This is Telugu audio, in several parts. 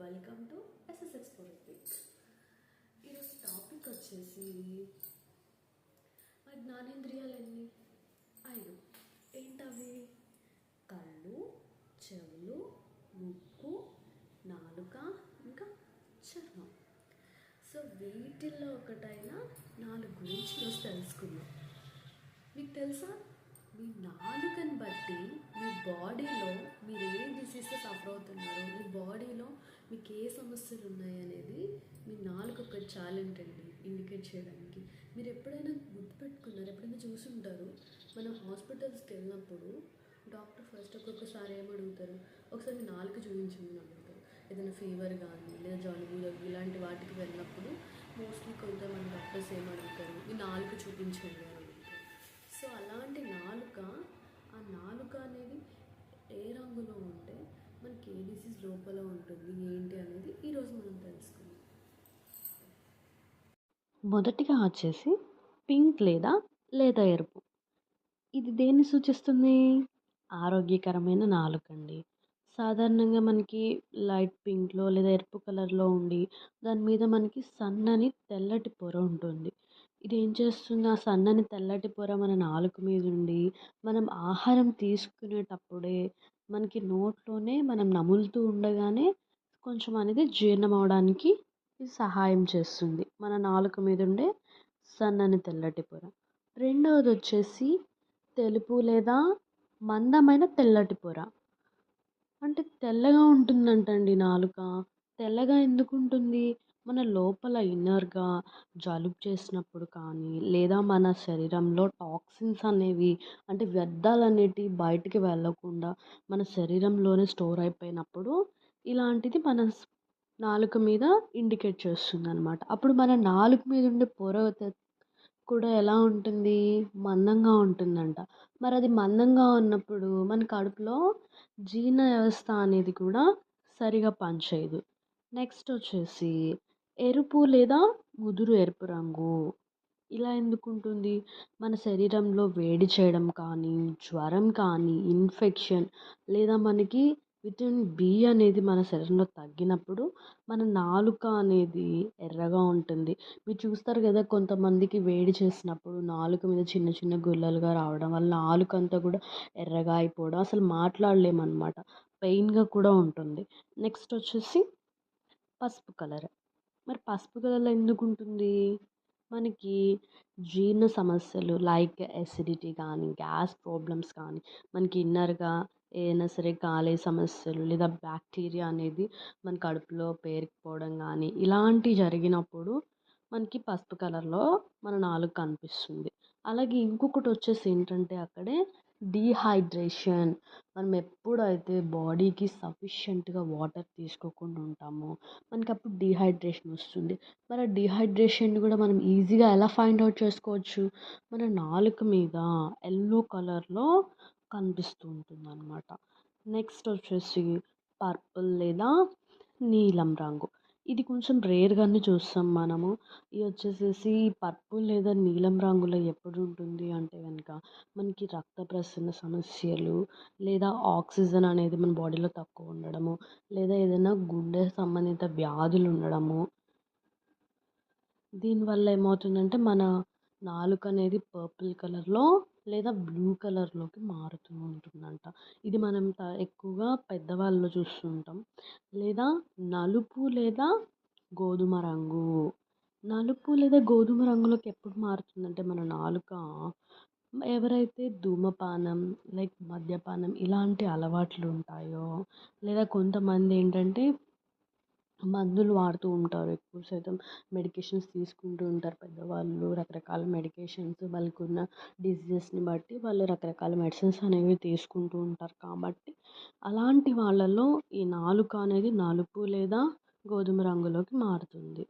వెల్కమ్ టు ఎస్ఎస్ఎక్స్ పిక్ ఈరోజు టాపిక్ వచ్చేసి మా జ్ఞానేంద్రియాలన్నీ. ఐదు. ఏంటవి? కళ్ళు చెవులు ముక్కు నాలుక ఇంకా చర్మం. సో వీటిల్లో ఒకటైన నాలుగు గురించి ఈరోజు తెలుసుకుందాం. మీకు తెలుసా? మీ నాలుకని బట్టి మీ బాడీలో మీరు ఏ డిసీజ్తో సఫర్ అవుతున్నారో మీ బాడీలో మీకు ఏ సమస్యలు ఉన్నాయి అనేది మీ నాలుక ఒక ఛాలెంజ్ అండి ఇండికేట్ చేయడానికి. మీరు ఎప్పుడైనా గుర్తుపెట్టుకున్నారు ఎప్పుడైనా చూసుంటారు మనం హాస్పిటల్స్కి వెళ్ళినప్పుడు డాక్టర్ ఫస్ట్ ఒక్కొక్కసారి ఏమడుగుతారు ఒకసారి మీ నాలుక చూపించమని అడుగుతారు. ఏదైనా ఫీవర్ కానీ లేదా జలుబు దగ్గు ఇలాంటి వాటికి వెళ్ళినప్పుడు మోస్ట్లీ కొంతమంది డాక్టర్స్ ఏమడుగుతారు మీ నాలుక చూపించండి అని అడుగుతారు. సో అలాంటి నాలుక ఆ నాలుక అనేది ఏ రంగులో ఉంటే మనకి ఏ డిసీజ్ లోపల ఉంటుంది ఏంటి అనేది ఈరోజు మనం తెలుసుకుందాం. మొదటిగా వచ్చేసి పింక్ లేదా లేదా ఎరుపు. ఇది దేన్ని సూచిస్తుంది? ఆరోగ్యకరమైన నాలుకండి సాధారణంగా మనకి లైట్ పింక్లో లేదా ఎరుపు కలర్లో ఉండి దాని మీద మనకి సన్నని తెల్లటి పొర ఉంటుంది. ఇది ఏం చేస్తుంది? ఆ సన్నని తెల్లటి పొర మన నాలుక మీద ఉండి మనం ఆహారం తీసుకునేటప్పుడే మనకి నోట్లోనే మనం నములుతూ ఉండగానే కొంచెం అనేది జీర్ణం అవడానికి ఇది సహాయం చేస్తుంది. మన నాలుక మీద ఉండే సన్నని తెల్లటి పొర. రెండవది వచ్చేసి తెలుపు లేదా మందమైన తెల్లటి పొర. అంటే తెల్లగా ఉంటుందంటండి నాలుక. తెల్లగా ఎందుకు ఉంటుంది మన లోపల ఇన్నర్గా జలుబు చేసినప్పుడు కానీ లేదా మన శరీరంలో టాక్సిన్స్ అనేవి అంటే వ్యర్థాలు అనేటివి బయటికి వెళ్ళకుండా మన శరీరంలోనే స్టోర్ అయిపోయినప్పుడు ఇలాంటిది మన నాలుక మీద ఇండికేట్ చేస్తుంది అనమాట అప్పుడు మన నాలుక మీద ఉండే పొర కూడా ఎలా ఉంటుంది? మందంగా ఉంటుందంట. మరి అది మందంగా ఉన్నప్పుడు మన కడుపులో జీర్ణ వ్యవస్థ అనేది కూడా సరిగా పనిచేయదు. నెక్స్ట్ వచ్చేసి ఎరుపు లేదా ముదురు ఎరుపు రంగు. ఇలా ఎందుకు ఉంటుంది మన శరీరంలో వేడి చేయడం కానీ జ్వరం కానీ ఇన్ఫెక్షన్ లేదా మనకి విటమిన్ బి అనేది మన శరీరంలో తగ్గినప్పుడు మన నాలుక అనేది ఎర్రగా ఉంటుంది. మీరు చూస్తారు కదా కొంతమందికి వేడి చేసినప్పుడు నాలుక మీద చిన్న చిన్న గుల్లలుగా రావడం వల్ల నాలుక అంతా కూడా ఎర్రగా అయిపోవడం అసలు మాట్లాడలేమన్నమాట. పెయిన్గా కూడా ఉంటుంది. నెక్స్ట్ వచ్చేసి పసుపు కలర్. మరి పసుపు కలర్లో ఎందుకు ఉంటుంది మనకి జీర్ణ సమస్యలు లైక్ ఎసిడిటీ కానీ గ్యాస్ ప్రాబ్లమ్స్ కానీ మనకి ఇన్నర్గా ఏదైనా సరే కాలే సమస్యలు లేదా బ్యాక్టీరియా అనేది మన కడుపులో పేరుకుపోవడం కానీ ఇలాంటివి జరిగినప్పుడు మనకి పసుపు కలర్లో మన నాలుక కనిపిస్తుంది. అలాగే ఇంకొకటి వచ్చేసి ఏంటంటే అక్కడే డీహైడ్రేషన్. మనం ఎప్పుడైతే బాడీకి సఫిషియెంట్గా వాటర్ తీసుకోకుండా ఉంటామో మనకి అప్పుడు డీహైడ్రేషన్ వస్తుంది. మరి ఆ డీహైడ్రేషన్ కూడా మనం ఈజీగా ఎలా ఫైండ్ అవుట్ చేసుకోవచ్చు? మన నాలుక మీద ఎల్లో కలర్లో కనిపిస్తూ ఉంటుంది అనమాట నెక్స్ట్ వచ్చేసి పర్పుల్ లేదా నీలం రంగు. ఇది కొంచెం రేర్గానే చూస్తాం మనము. ఇది వచ్చేసేసి పర్పుల్ లేదా నీలం రంగులో ఎప్పుడు ఉంటుంది అంటే కనుక మనకి రక్త ప్రసరణ సమస్యలు లేదా ఆక్సిజన్ అనేది మన బాడీలో తక్కువ ఉండడము లేదా ఏదైనా గుండె సంబంధిత వ్యాధులు ఉండడము. దీనివల్ల ఏమవుతుందంటే మన నాలుక అనేది పర్పుల్ కలర్లో లేదా బ్లూ కలర్లోకి మారుతూ ఉంటుందంట. ఇది మనం ఎక్కువగా పెద్దవాళ్ళు చూస్తుంటాం. లేదా నలుపు లేదా గోధుమ రంగు. నలుపు లేదా గోధుమ రంగులోకి ఎప్పుడు మారుతుందంటే మన నాలుక ఎవరైతే ధూమపానం లైక్ మద్యపానం ఇలాంటి అలవాట్లు ఉంటాయో లేదా కొంతమంది ఏంటంటే మందులు వాడుతూ ఉంటారు. ఎక్కువ శాతం మెడికేషన్స్ తీసుకుంటూ ఉంటారు పెద్దవాళ్ళు. రకరకాల మెడికేషన్స్ వాళ్ళకున్న డిసీజెస్ని బట్టి వాళ్ళు రకరకాల మెడిసిన్స్ అనేవి తీసుకుంటూ ఉంటారు. కాబట్టి అలాంటి వాళ్ళలో ఈ నాలుక అనేది నలుపు లేదా గోధుమ రంగులోకి మారుతుంది.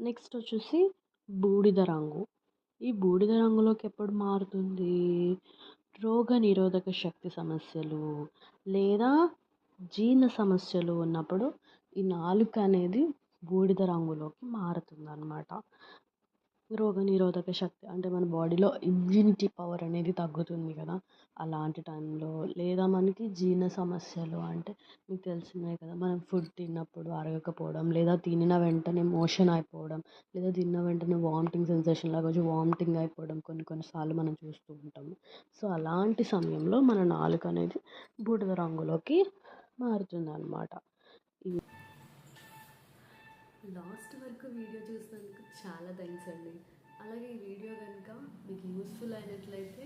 నెక్స్ట్ వచ్చేసి బూడిద రంగు. ఈ బూడిద రంగులోకి ఎప్పుడు మారుతుంది? రోగ నిరోధక శక్తి సమస్యలు లేదా జీర్ణ సమస్యలు ఉన్నప్పుడు ఈ నాలుక అనేది బూడిద రంగులోకి మారుతుంది అనమాట రోగనిరోధక శక్తి అంటే మన బాడీలో ఇమ్యూనిటీ పవర్ అనేది తగ్గుతుంది కదా. అలాంటి టైంలో లేదా మనకి జీర్ణ సమస్యలు అంటే మీకు తెలిసినవే కదా మనం ఫుడ్ తిన్నప్పుడు అరగకపోవడం లేదా తినిన వెంటనే మోషన్ అయిపోవడం లేదా తిన్న వెంటనే వామిటింగ్ సెన్సేషన్ లాగా వచ్చి వామిటింగ్ అయిపోవడం కొన్ని కొన్నిసార్లు మనం చూస్తూ ఉంటాము సో అలాంటి సమయంలో మన నాలుక అనేది బూడిద రంగులోకి మారుతుంది అనమాట లాస్ట్ వరకు వీడియో చూసినందుకు చాలా థ్యాంక్స్ అండి. అలాగే ఈ వీడియో కనుక మీకు యూస్ఫుల్ అయినట్లయితే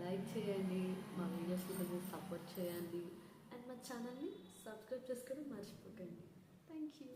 లైక్ చేయండి మా వీడియోస్ని కొంచెం సపోర్ట్ చేయండి. అండ్ మా ఛానల్ని సబ్స్క్రైబ్ చేసుకోవడం మర్చిపోకండి. Thank you